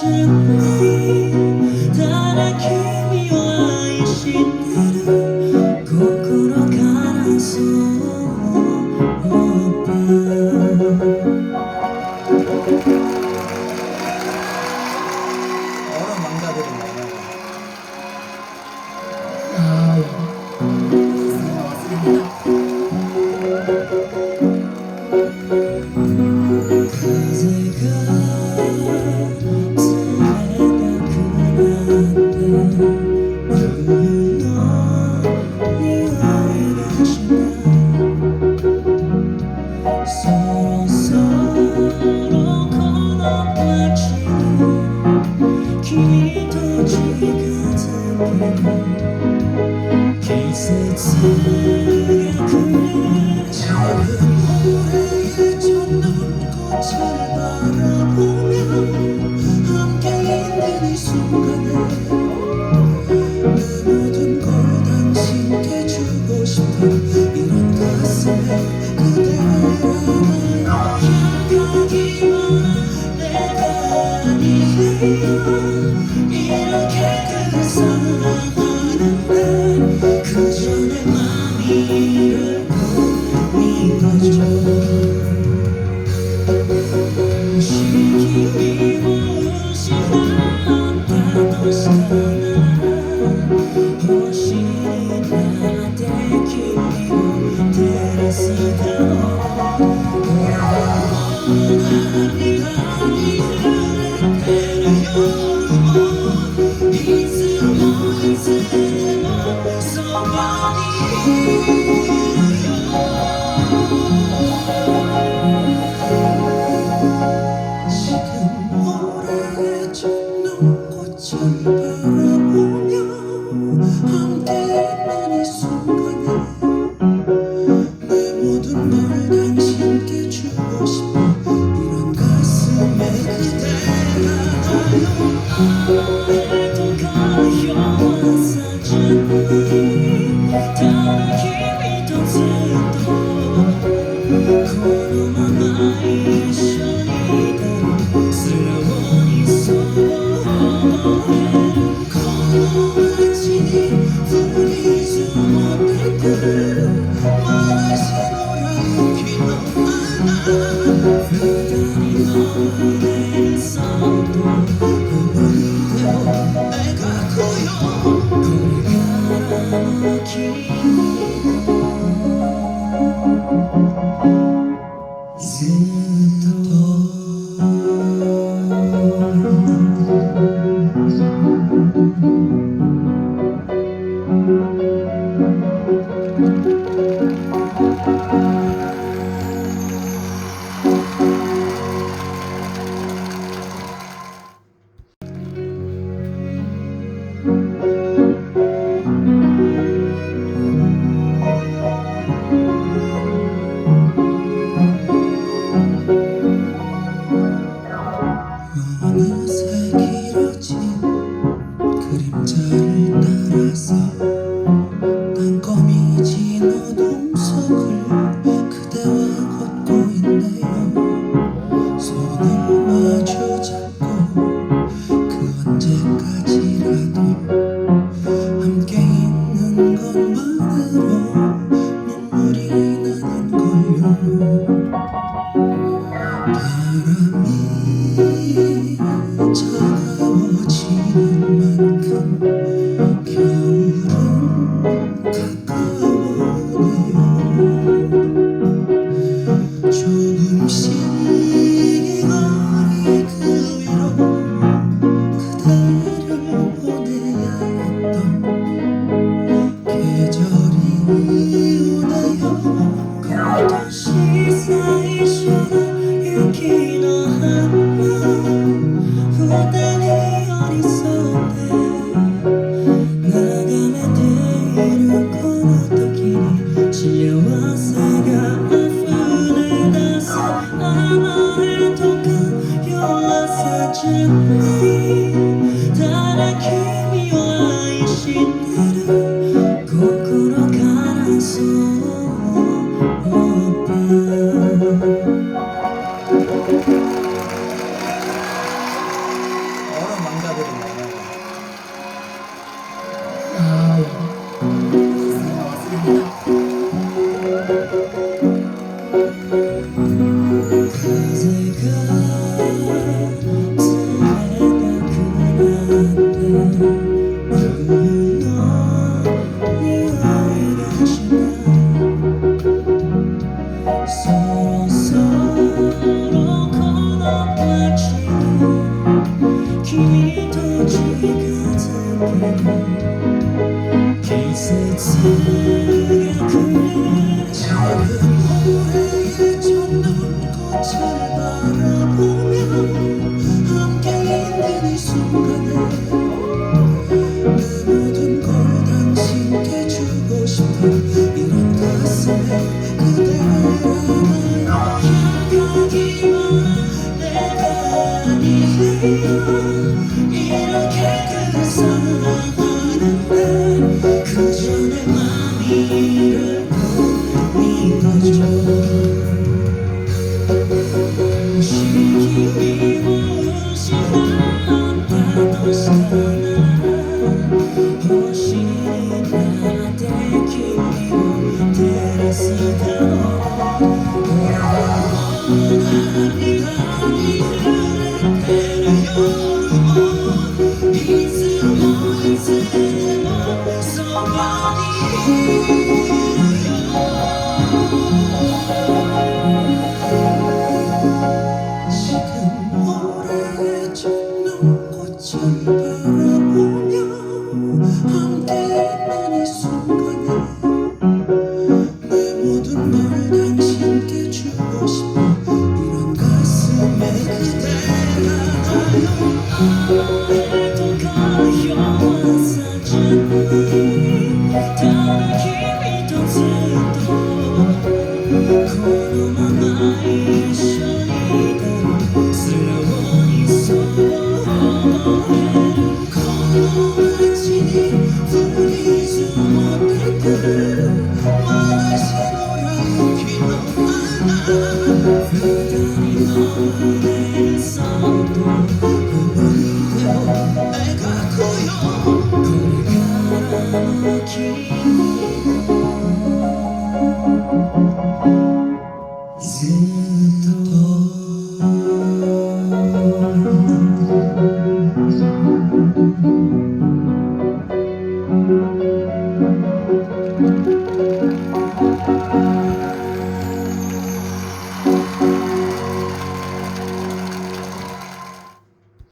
gently that I can. day. 따라서 난 거미진 어둠 속을 그대와 걷고 있네요. 손을 마주 잡고 그 언제까지라도 함께 있는 것만으로 should be that I keep. Tell